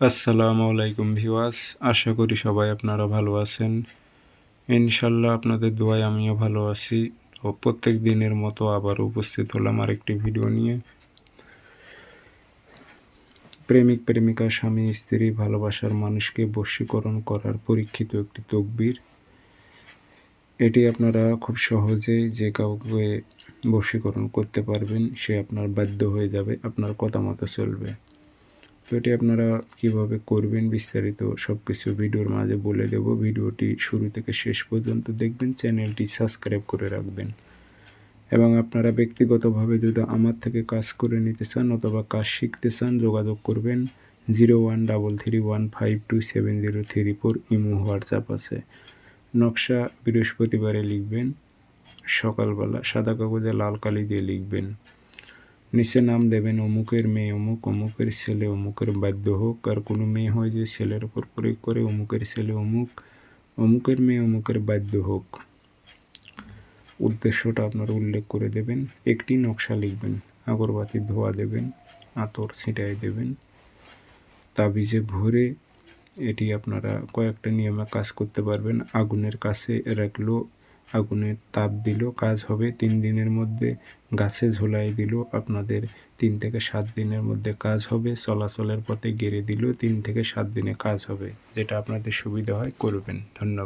আসসালামু আলাইকুম ভিওয়াস আশা করি সবাই আপনারা ভালো আছেন। ইনশাল্লাহ আপনাদের দোয়ায় আমিও ভালো আছি ও প্রত্যেক দিনের মতো আবার উপস্থিত হলাম আরেকটি ভিডিও নিয়ে। প্রেমিক, প্রেমিকা, স্বামী, স্ত্রী, ভালোবাসার মানুষকে বশীকরণ করার পরীক্ষিত একটি তকবির। এটি আপনারা খুব সহজেই যে কাউকে বশীকরণ করতে পারবেন, সে আপনার বাধ্য হয়ে যাবে, আপনার কথা মতো চলবে। তো এটি আপনারা কীভাবে করবেন বিস্তারিত সব কিছু ভিডিওর মাঝে বলে দেব। ভিডিওটি শুরু থেকে শেষ পর্যন্ত দেখবেন, চ্যানেলটি সাবস্ক্রাইব করে রাখবেন। এবং আপনারা ব্যক্তিগতভাবে যদি আমার থেকে কাজ করে নিতে চান অথবা কাজ শিখতে চান, যোগাযোগ করবেন zero one double three one five two seven zero three four Imo, WhatsApp আছে। নকশা বৃহস্পতিবারে লিখবেন, সকালবেলা সাদা কাগজে লাল কালি দিয়ে লিখবেন। নিচে নাম দেবেন, অমুকের মেয়ে, অমুক, অমুকের ছেলে, অমুকের বাধ্য হোক, আর কোনো মেয়ে হয় যে ছেলের ওপর প্রয়োগ করে অমুকের ছেলে, অমুক, অমুকের মেয়ে, অমুকের বাধ্য হোক। উদ্দেশ্যটা আপনারা উল্লেখ করে দেবেন, একটি নকশা লিখবেন, আগরবাতি ধোয়া দেবেন, আতর ছিটাই দেবেন, তাবিজে ভরে এটি আপনারা কয়েকটা নিয়মে কাজ করতে পারবেন। আগুনের কাছে রাখলেও আগুনের তাপ দিল, কাজ হবে। তিন দিনের মধ্যে গাছে ঝোলাই দিল, আপনাদের তিন থেকে সাত দিনের মধ্যে কাজ হবে। চলাচলের পথে গেড়ে দিল, তিন থেকে সাত দিনে কাজ হবে। যেটা আপনাদের সুবিধা হয়, করবেন। ধন্যবাদ।